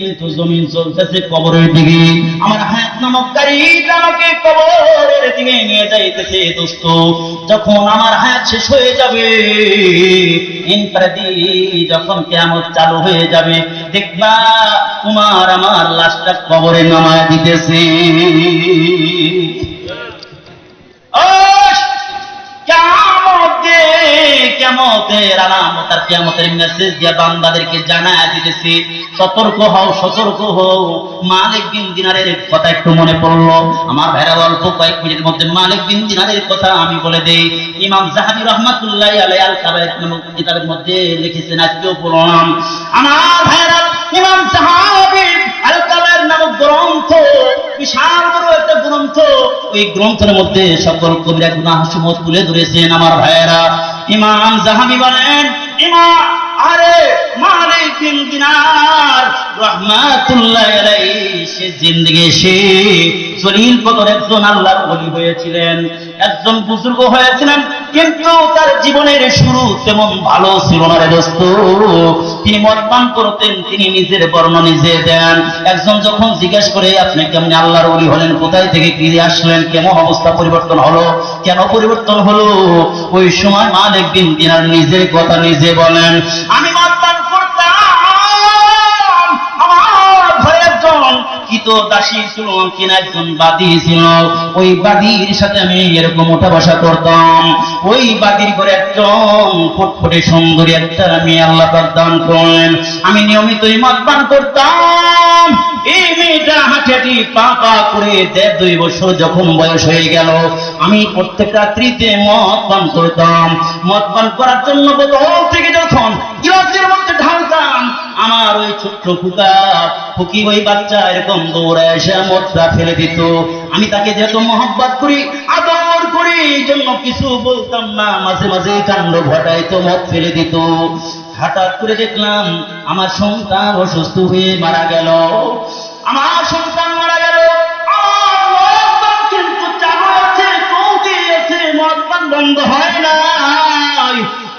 কিন্তু জমিন চলতেছে কবরের দিকে। আমার হায়াত আমাকে কবরের দিকে নিয়ে যাইতেছে দোস্ত। যখন আমার হায়াত শেষ হয়ে যাবে যখন কেমন চালু হয়ে যাবে, দেখবা তোমার আমার লাশটা কবরে নামায় দিতেছে। আলামত আর মেসেজ বান্দাদেরকে জানায় দিতেছি, সতর্ক হও সতর্ক হও। মালিক বিন দিনারের কথা একটু মনে আমার ভাইরা অল্প কয়েক মিনিটের মধ্যে মালিক বিন দিনারের কথা আমি বলে দেই। ইমাম জাহাবি রহমাতুল্লাহ আলাই আল নামক কিতাবের মধ্যে লিখেছেন, আজকেও পড়লাম, আমার ভাইরা ইমাম আল নামক গ্রন্থ, বিশাল বড় একটা গ্রন্থ। ওই গ্রন্থের মধ্যে সকল কবিরা গুনাহ তুলে ধরেছেন। আমার ভাইয়েরা ইমাম জাহাবি বলেন, ইমাম, আরে মালিক বিন দিনার, রহমাতুল্লাহ সে জিন্দগি, সে সলিল কদর একজন আল্লাহর ওলি হয়েছিলেন। একজন বুজুর্গ হয়েছিলেন, কিন্তু তার জীবনের শুরু তেমন ভালো ছিল না রে দোস্ত। তিনি মদপান করতেন, তিনি নিজের বর্ণ নিজে দেন। একজন যখন জিজ্ঞেস করে, আপনি কেমনি আল্লাহর উলি হলেন? কোথায় থেকে ফিরে আসলেন? কেমন অবস্থা পরিবর্তন হলো? কেন পরিবর্তন হলো? ওই সময় মালিক বিন দিনার নিজের কথা নিজে বলেন, আমি দাসী ছিল কিনা একজন বাদী ছিল। ওই বাদীর সাথে আমি এরকম ওঠা বসা করতাম। ওই বাদীর ঘরে একজন ফুটফুটে সুন্দরী একটা মেয়ে আল্লাহ দান করলেন। আমি নিয়মিতই মদ পান করতাম। এই মেয়েটা হাঁটি পা পা করে দেড় দুই বছর যখন বয়স হয়ে গেল, আমি প্রত্যেক রাত্রিতে মদ পান করতাম। মদ পান করার জন্য বোতল থেকে যখন মধ্যে ঢালতাম আমার ওই ছোট্ট ফুকা ফুকি ওই বাচ্চা এরকম দৌড়ে এসে মদটা ফেলে দিত। আমি তাকে যেহেতু মহব্বত করি, আদর করি এই জন্য কিছু বলতাম না, মাঝে মাঝে কাণ্ড ঘটাইতো, মদ ফেলে দিত। হঠাৎ করে দেখলাম আমার সন্তান অসুস্থ হয়ে মারা গেল। আমার সন্তান মারা গেল। কিন্তু চালু আছে চলতে আছে, মদ বন্ধ হয় না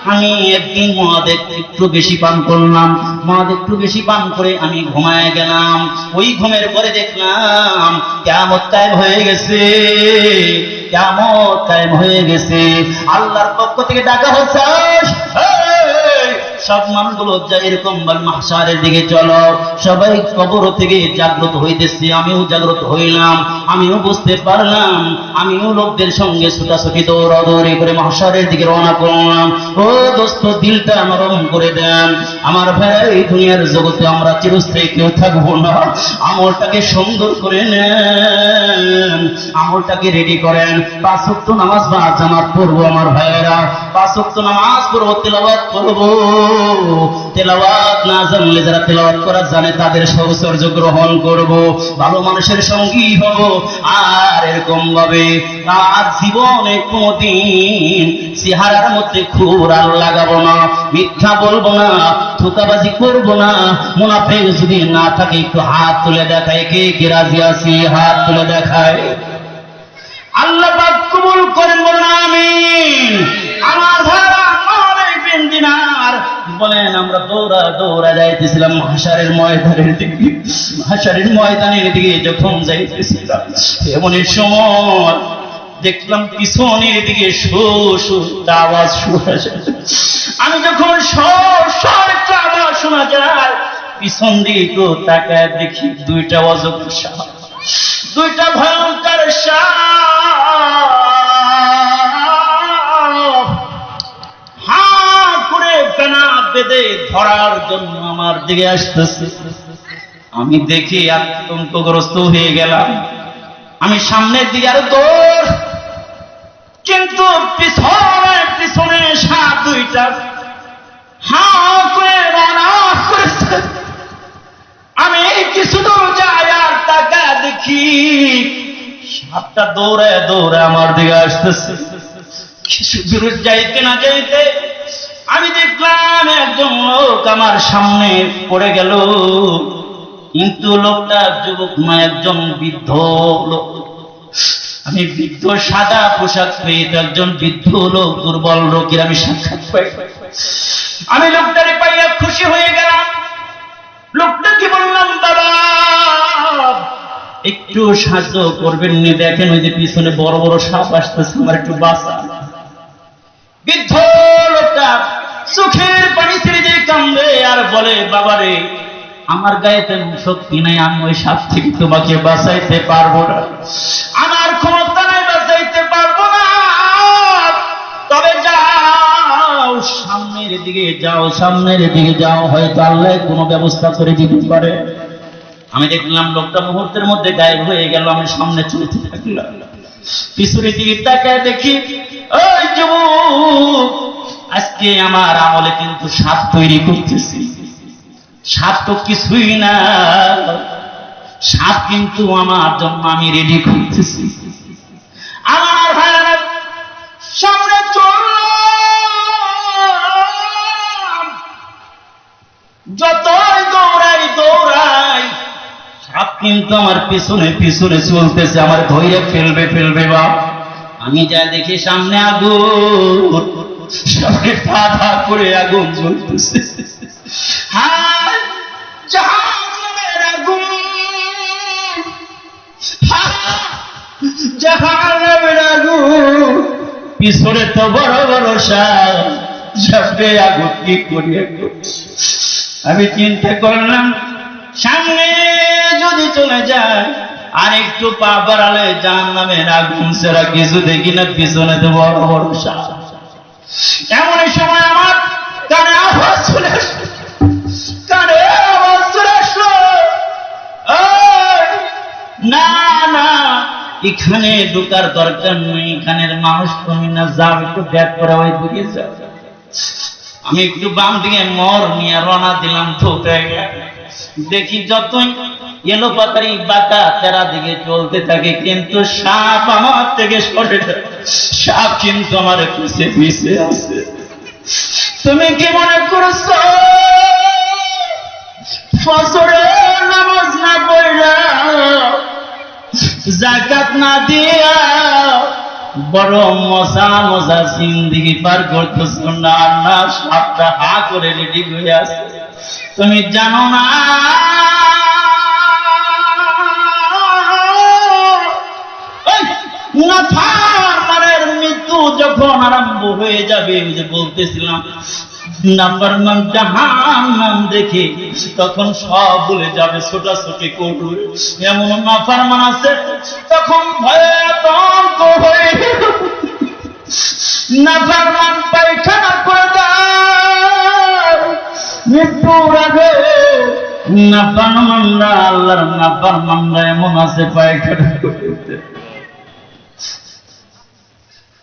আমি একদিন মদ একটু বেশি পান করলাম। মদ একটু বেশি পান করে আমি ঘুমায় গেলাম। ওই ঘুমের পরে দেখলাম কেমন টাইম হয়ে গেছে। কেমন টাইম হয়ে গেছে। আল্লাহর পক্ষ থেকে ডাকা হচ্ছে "এই, সব মানুষগুলো যা এরকম মাহসারের দিকে চলো। সবাই কবর থেকে জাগ্রত হইতেছি, আমিও জাগ্রত হইলাম, আমিও বুঝতে পারলাম, আমিও লোকদের সঙ্গে ছুটাছুটি দৌড়াদৌড়ি করে মাহসারের দিকে রওনা করলাম। ও দোস্ত, দিলটা নরম করে দেন। আমার ভাই, এই দুনিয়ার জগতে আমরা চিরস্থায়ী কেউ থাকব না। আমলটাকে সুন্দর করে নেন, আমলটাকে রেডি করেন। পাঁচ নামাজ বা জামাত পড়ব আমার ভাইয়েরা। পাঁচ নামাজ পড়ব, তেলাওয়াত করব। তেলাওয়াত না জানলে যারা তেলাওয়াত করা জানে, তাদের সহচর্য গ্রহণ করব, ভালো মানুষের সঙ্গী হব। আর এরকম ভাবে আর জীবনে কোনদিন চেহারার মধ্যে খুরাল লাগাবো না, মিথ্যা বলব না থুকাবাজি করব না। মুনাফেক যদি না থাকে, একটু হাত তুলে দেখায় কে কে রাজি আছি? হাত তুলে দেখায়। আল্লাহ কবুল করেন বলেন, আমিন। আমার ধারা মালিক বিন দিনার। বলেন, আমরা দৌড়া দৌড়া যাইতেছিলাম হাসারের ময়দানের দিকে। হাসারের ময়দানের দিকে যখন যাইতেছিলাম এমনই সময় দেখলাম পিছনের দিকে শো আওয়াজ শোনা যায়। আমি যখন আওয়াজ শোনা যায়, পিছন দিকে একটু তাকায় দেখি দুইটা অজগর দুইটা ভয়ঙ্কর সাপ। বেঁধে ধরার জন্য আমার দিকে আসতেছে। আমি দেখি আতঙ্কগ্রস্ত হয়ে গেলাম। আমি সামনের দিকে আরও দৌড়। কিন্তু পিছনে পিছনে সাপ দুইটা আমি কিছু দূর যাই আর টাকা দেখি সাপটা দৌড়ে দৌড়ে আমার দিকে আসতেছে। কিছু দূর যাইতে না যাইতে আমি দেখলাম একজন লোক আমার সামনে পড়ে গেল। কিন্তু লোকটা যুবক নয় একজন বৃদ্ধ লোক। আমি বৃদ্ধ, সাদা পোশাক পেয়ে একজন বৃদ্ধ লোক, দুর্বল লোকের আমি সাক্ষাৎ পাই। আমি লোকটারে পাইয়া খুশি হয়ে গেলাম। লোকটা কি বলল একটু সাহায্য করবেন নি। দেখেন ওই যে পিছনে বড় বড় সাপ আসতেছে, আমার একটু বাঁচা বৃদ্ধ চোখের পানি ছেড়ে দিয়ে কান্দে আর বলে, বাবারে, আমার গায়ে তেমন শক্তি নাই, আমি ওই সাপ থেকে তোমাকে বাঁচাইতে পারব না। আমার ক্ষমতা নাই, বাঁচাইতে পারব না। তবে যাও, সামনের দিকে যাও, সামনের দিকে যাও। হয়তো আল্লাহ কোনো ব্যবস্থা করে দিতে পারে। আমি দেখলাম লোকটা মুহূর্তের মধ্যে গায়েব হয়ে গেল, আমি সামনে চলতে থাকলাম। পিছনের দিকে তাকায় দেখি, ওই যুবক আজকে আমার আমলে কিন্তু সাপ তৈরি করতেছি। সাপ তো কিছুই না। সাপ কিন্তু আমার জন্য আমি রেডি করতেছি। আমার সামনে চললাম। যতই দৌড়াই দৌড়াই সাপ কিন্তু আমার পিছনে পিছনে চলতেছে। আমার ধৈর্য ফেলবে ফেলবে বা আমি যা দেখি সামনে আগুন। সামনে ধা ধা করে আগুন জ্বলতেছে। জাহান্নামের জাহান্নামের পিছনে তো বড় বড় সাপ, সাপে আগুন কি করি আমি চিন্তা করলাম, সামনে যদি চলে যায়, আর একটু পা বাড়ালে নামে আগুন সেরা কিছু দেখি না, পিছনে তো বড় বড় সাপ। এমন এই সময় আমার কানে আওয়াজ আসলো। কানে আওয়াজ আসলো। না না, এখানে ঢোকার দরকার নেই, এখানের মানুষ তুমি না যাও, একটু ব্যাগ করে ওই দিকে যাও। আমি একটু বাম দিকে মর নিয়ে রওনা দিলাম ঠোকায় দেখি যতই এলো পাতারি বাঁকা তেরা দিকে চলতে থাকে, কিন্তু সাপ আমার থেকে সরে সাপ কিন্তু আমার পিছে পিছে আছে। তুমি কি মনে করছ? তুমি জানো না নাফরমানের মৃত্যু যখন আরম্ভ হয়ে যাবে যে বলতেছিলাম নাফরমান জাহান্নাম দেখে তখন সব ভুলে যাবে, ছোটাছুটি করবে। এমন নাফরমান আছে, তখন ভয়ে আতঙ্ক হয়ে নাফরমান পায়খানা করে দাও মৃত্যুর আগে নাফরমানরা আল্লাহর নাফরমানরা এমন আছে পায়খানা করতে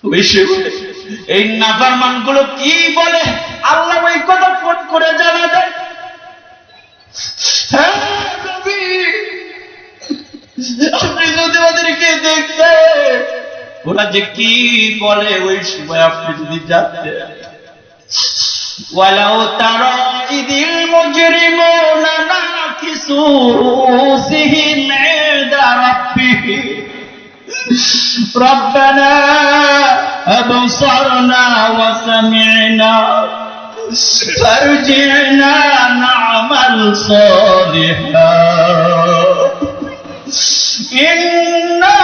ওই সময় এই নাফরমান গুলো কি বলে আল্লাহ ওই কথা ফোন করে জানা দেয় হ্যাঁ, নবী, আপনি যদি ওদেরকে দেখতেন ওরা যে কি বলে ওই সময় আপনি যদি জানতেন ولو ترى إذ المجرمون ناكسوا رؤوسهم عند ربهم ربنا أبصرنا وسمعنا فارجعنا نعمل صالحا إنا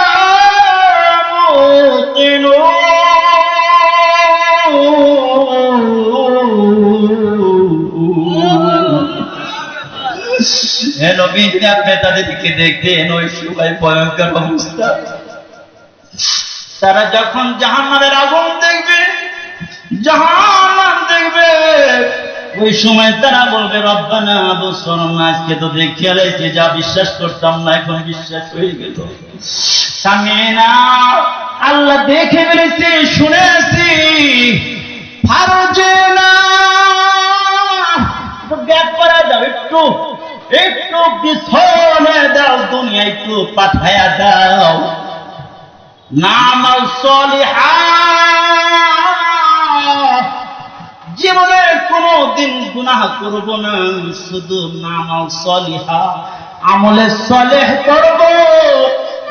موقنون হে নবী আপনি তাদেরকে দেখতেন ওই সময় ভয়ঙ্কর অবস্থা তারা যখন জাহান্নামের আগুন দেখবে, জাহান্নাম দেখবে, ওই সময় তারা বলবে, রব্বানা, বছর আজকে তো দেখে আলাইছে যা বিশ্বাস করতাম না এখন বিশ্বাস হয়ে গেল। সামনে আল্লাহ দেখে ফেলেছি শুনেছি ফারজে না করা দাও, একটু একটু পিছনে দাও দুনিয়া একটু পাঠায়া দাও। নামাল জীবনে কোনো দিন গুনাহ করব না, শুধু নামাল সলিহা আমলে সলেহ করব।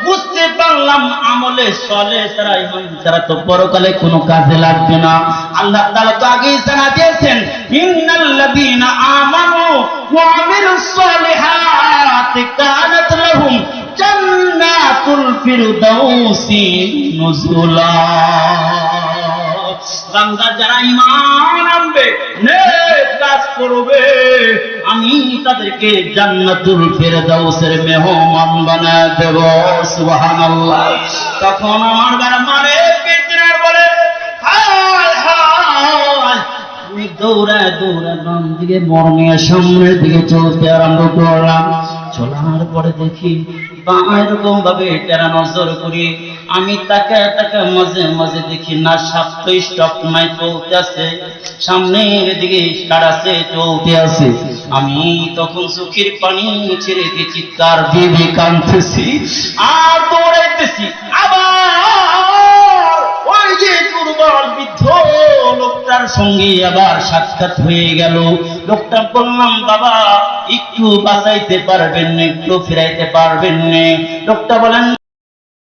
বুঝতে পারলাম, আমলে সলে তারা ইমান তারা তো পরকালে কোনো কাজে লাগবে না। আল্লাহ তাআলা তো আগেই জানা দিয়েছেন, ইন্নাল্লাযীনা আমানু ওয়া আমিলুস কানাত লাহুম ফিরদাউসি নুজুলা বান্দা যারা ইমান আনবে, নেক কাজ করবে, আমি তাদেরকে জান্নাতুল মেহমান দেব, সুবহানাল্লাহ। তখন আমার বাবা মালিক বিদ্রার বলে, হায় হায়, আমি দৌড়ায় দৌড়ায় বাম দিকে সামনের দিকে চলতে আরম্ভ করলাম। চলার পরে দেখি বা এরকম ভাবে টেরা নজর করি। আমি তাকে তাকে মাঝে মাঝে দেখি, না সাপ্ত স্টপ নাই, চলতে আছে। সামনের দিকে আছে, চলতে আছে। আমি তখন চোখের পানি ছেড়ে দিয়ে চিৎকার দিয়ে কাঁদতেছি, আর দৌড়াইতেছি। আবার ওই যে বৃদ্ধ লোকটার সঙ্গে আবার সাক্ষাৎ হয়ে গেল। লোকটা বললাম বাবা একটু বাঁচাইতে পারবেন না একটু ফিরাইতে পারবেন না। লোকটা বলেন